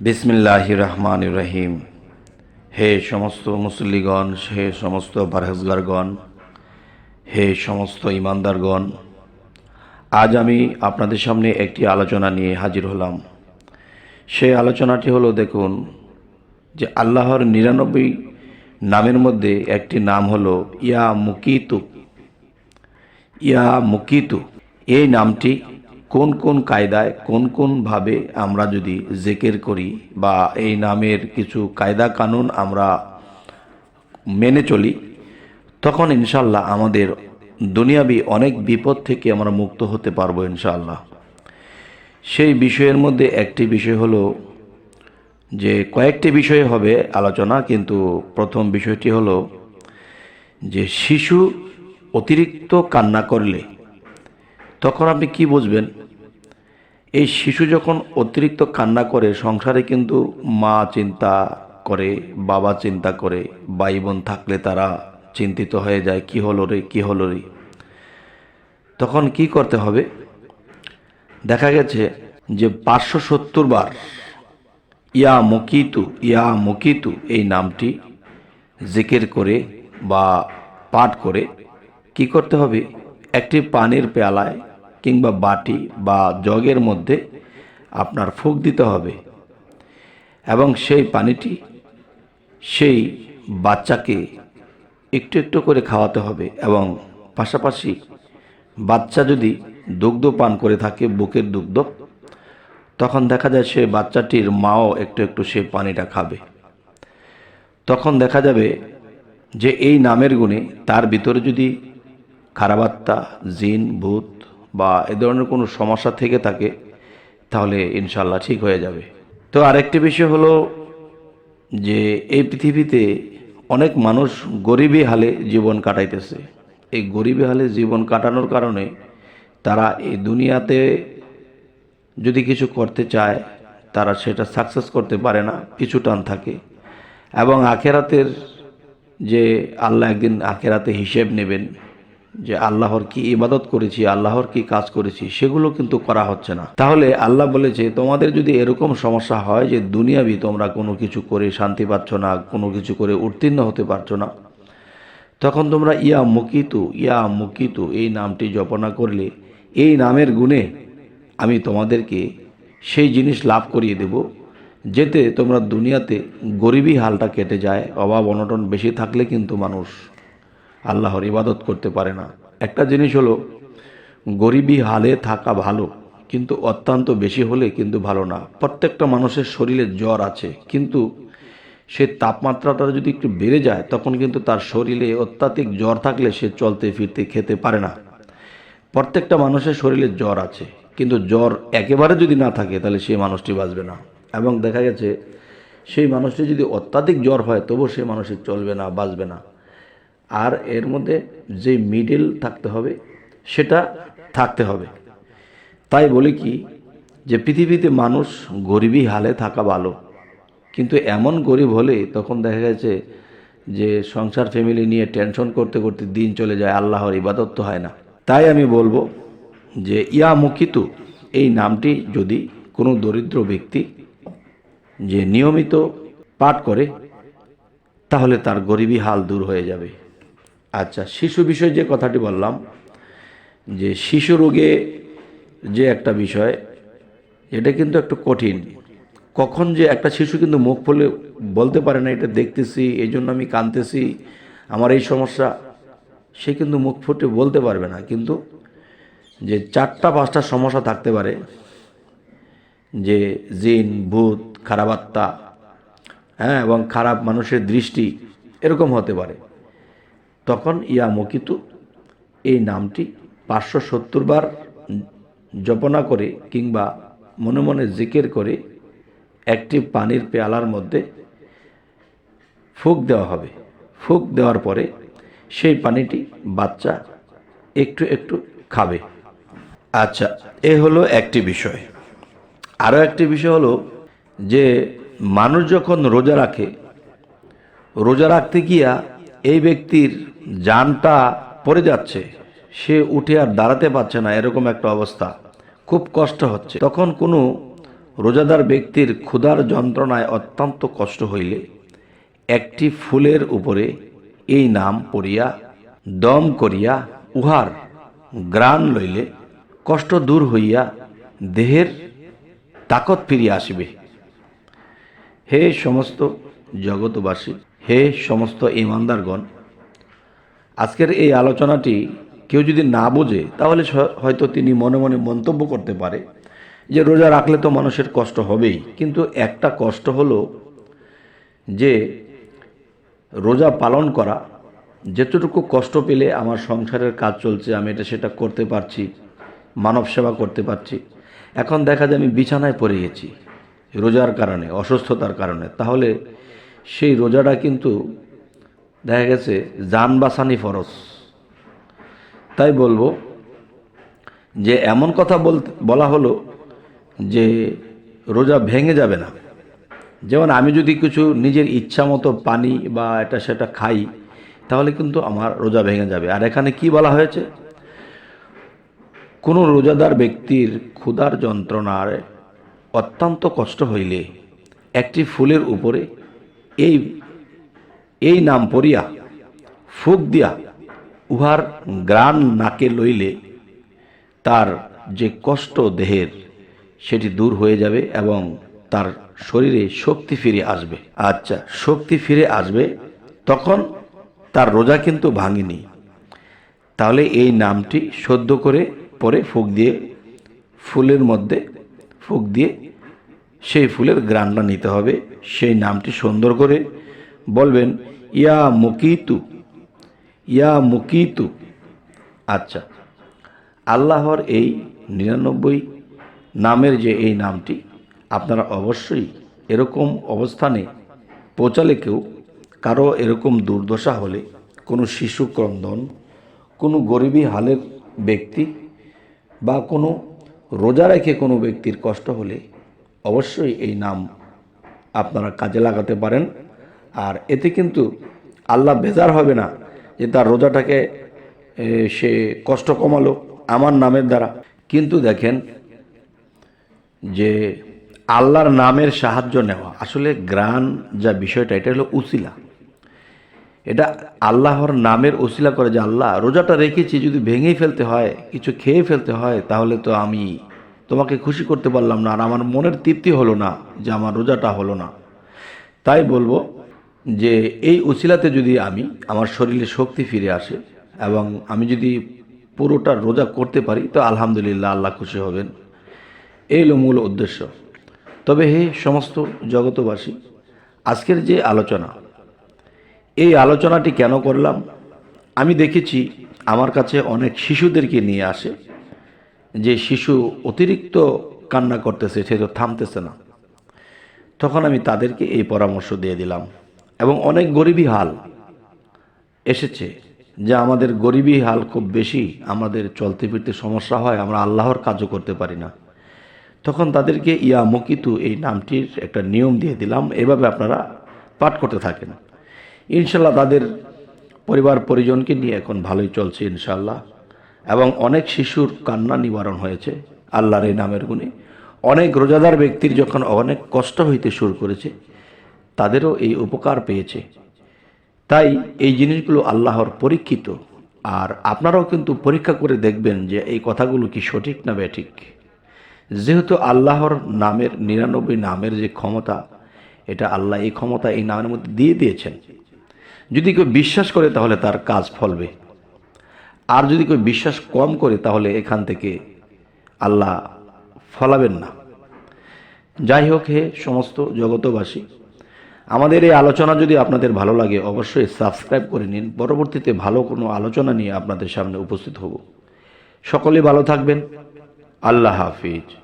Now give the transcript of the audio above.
বিসমিল্লাহ রহমান রহিম হে সমস্ত মুসল্লিগণ, হে সমস্ত পারহেজগারগণ, হে সমস্ত ইমানদারগণ, আজ আমি আপনাদের সামনে একটি আলোচনা নিয়ে হাজির হলাম। সেই আলোচনাটি হলো, দেখুন, যে আল্লাহর নিরানব্বই নামের মধ্যে একটি নাম হলো ইয়া মুকিতু। ইয়া মুকিতু। এই নামটি কোন কোন কায়দায়, কোন কোনভাবে আমরা যদি জেকের করি বা এই নামের কিছু কায়দা কানুন আমরা মেনে চলি, তখন ইনশাল্লাহ আমাদের দুনিয়াবি অনেক বিপদ থেকে আমরা মুক্ত হতে পারব ইনশাল্লাহ সেই বিষয়ের মধ্যে একটি বিষয় হলো যে কয়েকটি বিষয় হবে আলোচনা, কিন্তু প্রথম বিষয়টি হলো যে শিশু অতিরিক্ত কান্না করলে তখন আপনি কি বুঝবেন? এই শিশু যখন অতিরিক্ত কান্না করে, সংসারে কিন্তু মা চিন্তা করে, বাবা চিন্তা করে ভাই বোন থাকলে তারা চিন্তিত হয়ে যায়, কি হলো রে, কি হলো রে? তখন কি করতে হবে? দেখা গেছে যে পাঁচশো সত্তর বার, ইয়া মকিতু ইয়া মকিতু এই নামটি জিকের করে বা পাঠ করে কি করতে হবে? একটি পানির পেয়ালায় কিংবা বাটি বা জগের মধ্যে আপনার ফুক দিতে হবে। এবং সেই পানিটি সেই বাচ্চাকে একটু একটু করে খাওয়াতে হবে এবং পাশাপাশি বাচ্চা যদি দুগ্ধ পান করে থাকে, বুকের দুগ্ধ, তখন দেখা যায় সে বাচ্চাটির মাও একটু একটু সে পানিটা খাবে। তখন দেখা যাবে যে এই নামের গুণে তার ভিতরে যদি খারাপাত্মা জিন, ভূত বা এ ধরনের কোনো সমস্যা থেকে থাকে, তাহলে ইনশাল্লাহ ঠিক হয়ে যাবে। তো আরেকটি বিষয় হলো যে এই পৃথিবীতে অনেক মানুষ গরিবী হালে জীবন কাটাইতেছে। এই গরিবী হালে জীবন কাটানোর কারণে তারা এই দুনিয়াতে যদি কিছু করতে চায়, তারা সেটা সাকসেস করতে পারে না, পিছু টান থাকে। এবং আখেরাতের যে আল্লাহ একদিন আখেরাতে হিসেব নেবেন। যে আল্লাহর কি ইবাদত করেছি, আল্লাহর কি কাজ করেছি, সেগুলো কিন্তু করা হচ্ছে না। তাহলে আল্লাহ বলেছে, তোমাদের যদি এরকম সমস্যা হয় যে দুনিয়াবি তোমরা কোনো কিছু করে শান্তি পাচ্ছ না, কোনো কিছু করে উত্তীর্ণ হতে পারছ না, তখন তোমরা ইয়া মুকিতু ইয়া মুকিতু, এই নামটি জপনা করলে, এই নামের গুণে আমি তোমাদেরকে সেই জিনিস লাভ করিয়ে দেব, যেতে তোমরা দুনিয়াতে গরিবী হালটা কেটে যায়, অভাব অনটন বেশি থাকলে কিন্তু মানুষ। আল্লাহর ইবাদত করতে পারে না। একটা জিনিস হলো, গরিবী হালে থাকা ভালো, কিন্তু অত্যন্ত বেশি হলে কিন্তু ভালো না। প্রত্যেকটা মানুষের শরীরে জ্বর আছে, কিন্তু সে তাপমাত্রাটা যদি একটু বেড়ে যায়, তখন কিন্তু তার শরীরে অত্যাধিক জ্বর থাকলে সে চলতে ফিরতে খেতে পারে না। প্রত্যেকটা মানুষের শরীরে জ্বর আছে, কিন্তু জ্বর একেবারে যদি না থাকে, তাহলে সেই মানুষটি বাঁচবে না। এবং দেখা গেছে, সেই মানুষটি যদি অত্যাধিক জ্বর হয়, তবুও সেই মানুষের চলবে না, বাঁচবে না। আর এর মধ্যে যে মিডল থাকতে হবে, সেটা থাকতে হবে। তাই বলি কি যে পৃথিবীতে মানুষ গরিবী হালে থাকা ভালো, কিন্তু এমন গরিব হলে তখন দেখা গেছে যে সংসার ফ্যামিলি নিয়ে টেনশন করতে করতে দিন চলে যায়, আল্লাহর ইবাদত তো হয় না। তাই আমি বলব যে ইয়া মুখিতু এই নামটি যদি কোনো দরিদ্র ব্যক্তি যে নিয়মিত পাঠ করে, তাহলে তার গরিবী হাল দূর হয়ে যাবে। আচ্ছা শিশু বিষয় যে কথাটি বললাম, যে শিশু রোগে যে একটা বিষয়, এটা কিন্তু একটু কঠিন। কখন যে একটা শিশু কিন্তু মুখ খুলে বলতে পারে না, এটা দেখতেছি, এই জন্য আমি কাঁদতেছি, আমার এই সমস্যা। সে কিন্তু মুখ ফুটে বলতে পারবে না। কিন্তু যে চারটা, পাঁচটা সমস্যা থাকতে পারে, যে জিন, ভূত, খারাপ আত্মা হ্যাঁ এবং খারাপ মানুষের দৃষ্টি, এরকম হতে পারে। তখন ইয়া মকিতু এই নামটি পাঁচশো সত্তর বার জপনা করে কিংবা মনে মনে জিকের করে একটি পানির পেয়ালার মধ্যে ফুক দেওয়া হবে। ফুক দেওয়ার পরে সেই পানিটি বাচ্চা একটু একটু খাবে। আচ্ছা এ হলো একটি বিষয়। আরও একটি বিষয় হলো যে মানুষ যখন রোজা রাখে, রোজা রাখতে গিয়া এই ব্যক্তির যানটা পড়ে যাচ্ছে, সে উঠে আর দাঁড়াতে পারছে না, এরকম একটা অবস্থা। খুব কষ্ট হচ্ছে। তখন কোনো রোজাদার ব্যক্তির ক্ষুধার যন্ত্রণায় অত্যন্ত কষ্ট হইলে একটি ফুলের উপরে এই নাম পড়িয়া, দম করিয়া উহার গ্রাণ লইলে কষ্ট দূর হইয়া দেহের তাকত ফিরিয়া আসবে। হে সমস্ত জগতবাসী হে সমস্ত ইমানদারগণ, আজকের এই আলোচনাটি কেউ যদি না বোঝে, তাহলে হয়তো তিনি মনে মনে মন্তব্য করতে পারে যে রোজা রাখলে তো মানুষের কষ্ট হবেই। কিন্তু একটা কষ্ট হলো যে রোজা পালন করা, যেতটুকু কষ্ট পেলে আমার সংসারের কাজ চলছে, আমি এটা সেটা করতে পারছি, মানব সেবা করতে পারছি। এখন দেখা যায় আমি বিছানায় পড়ে গেছি, রোজার কারণে, অসুস্থতার কারণে। তাহলে সেই রোজাটা কিন্তু দেখা গেছে যান বাসানি ফরজ। তাই বলব যে এমন কথা বলতে, বলা হলো যে রোজা ভেঙে যাবে না। যেমন আমি যদি কিছু নিজের ইচ্ছা মতো পানি বা এটা সেটা খাই, তাহলে কিন্তু আমার রোজা ভেঙে যাবে। আর এখানে কি বলা হয়েছে? কোনো রোজাদার ব্যক্তির ক্ষুধার যন্ত্রণার অত্যন্ত কষ্ট হইলে একটি ফুলের উপরে এই এই নাম পড়িয়া, ফুক দিয়া উহার গ্রাণ নাকে লইলে তার যে কষ্ট দেহের, সেটি দূর হয়ে যাবে এবং তার শরীরে শক্তি ফিরে আসবে। আচ্ছা শক্তি ফিরে আসবে, তখন তার রোজা কিন্তু ভাঙেনি। তাহলে এই নামটি সদ্য করে পরে ফুক দিয়ে, ফুলের মধ্যে ফুক দিয়ে সেই ফুলের গ্রানটা নিতে হবে। সেই নামটি সুন্দর করে বলবেন, ইয়া মুকিতু ইয়া মুকিতু। আচ্ছা আল্লাহর এই নিরানব্বই নামের যে এই নামটি, আপনারা অবশ্যই এরকম অবস্থানে পৌঁছালে কেউ কারও এরকম দুর্দশা হলে, কোনো শিশু ক্রন্দন, কোনো গরিবী হালের ব্যক্তি বা কোনো রোজা রেখে কোনো ব্যক্তির কষ্ট হলে অবশ্যই এই নাম আপনারা কাজে লাগাতে পারেন। আর এতে কিন্তু আল্লাহ বেজার হবে না যে তার রোজাটাকে সে কষ্ট কমালো আমার নামের দ্বারা। কিন্তু দেখেন যে আল্লাহর নামের সাহায্য নেওয়া, আসলে গ্রান যা বিষয়টা, এটা হলো উসিলা। এটা আল্লাহর নামের ওসিলা করে যে আল্লাহ, রোজাটা রেখেছি, যদি ভেঙেই ফেলতে হয়, কিছু খেয়ে ফেলতে হয়, তাহলে তো আমি তোমাকে খুশি করতে পারলাম না, আর আমার মনের তৃপ্তি হলো না যে আমার রোজাটা হলো না। তাই বলব যে এই উচিলাতে যদি আমি আমার শরীরে শক্তি ফিরে আসে এবং আমি যদি পুরোটা রোজা করতে পারি, তো আলহামদুলিল্লাহ আল্লাহ খুশি হবেন। এই হলো মূল উদ্দেশ্য। তবে হে সমস্ত জগতবাসী আজকের যে আলোচনা, এই আলোচনাটি কেন করলাম? আমি দেখেছি আমার কাছে অনেক শিশুদেরকে নিয়ে আসে। যে শিশু অতিরিক্ত কান্না করতেছে, সে তো থামতেছে না। তখন আমি তাদেরকে এই পরামর্শ দিয়ে দিলাম। এবং অনেক গরিবী হাল এসেছে, যে আমাদের গরিবী হাল খুব বেশি, আমাদের চলতে ফিরতে সমস্যা হয়, আমরা আল্লাহর কাজও করতে পারি না। তখন তাদেরকে ইয়া মকিতু, এই নামটির একটা নিয়ম দিয়ে দিলাম, এভাবে আপনারা পাঠ করতে থাকেন। ইনশাল্লাহ তাদের পরিবার পরিজনকে নিয়ে এখন ভালোই চলছে, ইনশাল্লাহ। এবং অনেক শিশুর কান্না নিবারণ হয়েছে, আল্লাহর এই নামের গুণে। অনেক রোজাদার ব্যক্তির যখন অনেক কষ্ট হইতে শুরু করেছে, তাদেরও এই উপকার পেয়েছে। তাই এই জিনিসগুলো আল্লাহর পরীক্ষিত। আর আপনারাও কিন্তু পরীক্ষা করে দেখবেন যে এই কথাগুলো কি সঠিক না ব্যাঠিক যেহেতু আল্লাহর নামের নিরানব্বই নামের যে ক্ষমতা, এটা আল্লাহ এই ক্ষমতা এই নামের মধ্যে দিয়ে দিয়েছেন। যদি কেউ বিশ্বাস করে তাহলে তার কাজ ফলবে। আর যদি কেউ বিশ্বাস কম করে, তাহলে এখান থেকে আল্লাহ ফলাবেন না। যাই হোক হে সমস্ত জগতবাসী, আমাদের এই আলোচনা যদি আপনাদের ভালো লাগে, অবশ্যই সাবস্ক্রাইব করে নিন। পরবর্তীতে ভালো কোনো আলোচনা নিয়ে আপনাদের সামনে উপস্থিত হব। সকলে ভালো থাকবেন। আল্লাহ হাফিজ।